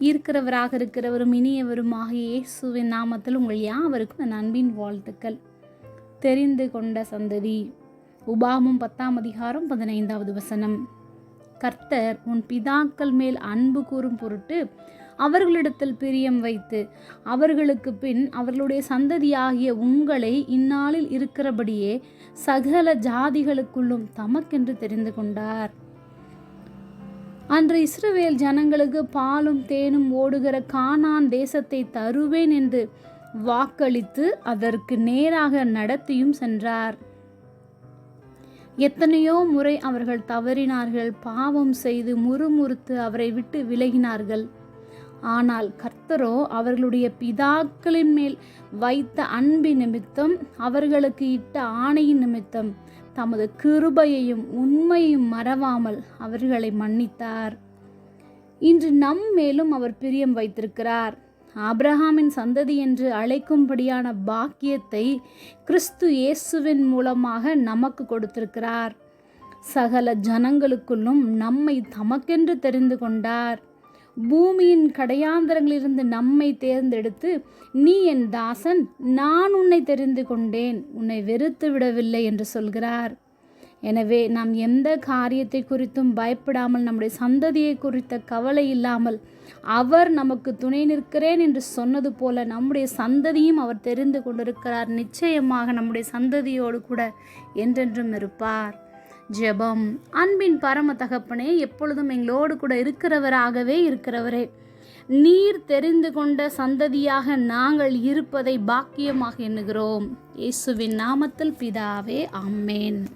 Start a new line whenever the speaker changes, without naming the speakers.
இருக்கிறவராக இருக்கிறவரும் இனியவருமாக இயேசுவின் நாமத்தில் உங்கள் யாவருக்கும் என் அன்பின் வாழ்த்துக்கள். தெரிந்து கொண்ட சந்ததி உபாமும் பத்தாம் அதிகாரம் பதினைந்தாவது வசனம். கர்த்தர் உன் பிதாக்கள் மேல் அன்பு கூறும் பொருட்டு அவர்களிடத்தில் பிரியம் வைத்து அவர்களுக்கு பின் அவர்களுடைய சந்ததியாகிய உங்களை இந்நாளில் இருக்கிறபடியே சகல ஜாதிகளுக்குள்ளும் தமக்கென்று தெரிந்து கொண்டார். அன்று இஸ்ரவேல் ஜனங்களுக்கு பாலும் தேனும் ஓடுகிற கானான் தேசத்தை தருவேன் என்று வாக்களித்து அதற்கு நேராக நடத்தியும் சென்றார். எத்தனையோ முறை அவர்கள் தவறினார்கள் பாவம் செய்து முறுமுறுத்து அவரை விட்டு விலகினார்கள். ஆனால் கர்த்தரோ அவர்களுடைய பிதாக்களின் மேல் வைத்த அன்பின் நிமித்தம் அவர்களுக்கு இட்ட ஆணையின் நிமித்தம் தமது கிருபையையும் உண்மையும் மறவாமல் அவர்களை மன்னித்தார். இன்று நம் மேலும் அவர் பிரியம் வைத்திருக்கிறார். ஆப்ரஹாமின் சந்ததி என்று அழைக்கும்படியான பாக்கியத்தை கிறிஸ்து இயேசுவின் மூலமாக நமக்கு கொடுத்திருக்கிறார். சகல ஜனங்களுக்குள்ளும் நம்மை தமக்கென்று தெரிந்து கொண்டார். பூமியின் கடையாந்தரங்களிலிருந்து நம்மை தேர்ந்தெடுத்து நீ என் தாசன் நான் உன்னை தெரிந்து கொண்டேன் உன்னை வெறுத்து விடவில்லை என்று சொல்கிறார். எனவே நாம் எந்த காரியத்தை குறித்தும் பயப்படாமல் நம்முடைய சந்ததியை குறித்த கவலை இல்லாமல் அவர் நமக்கு துணை நிற்கிறேன் என்று சொன்னது போல நம்முடைய சந்ததியும் அவர் தெரிந்து கொண்டிருக்கிறார். நிச்சயமாக நம்முடைய சந்ததியோடு கூட என்றென்றும் இருப்பார். ஜெபம் அன்பின் பரம தகப்பனே எப்பொழுதும் எங்களோடு கூட இருக்கிறவராகவே இருக்கிறவரே. நீர் தெரிந்து கொண்ட சந்ததியாக நாங்கள் இருப்பதை பாக்கியமாக எண்ணுகிறோம். இயேசுவின் நாமத்தில் பிதாவே அம்மேன்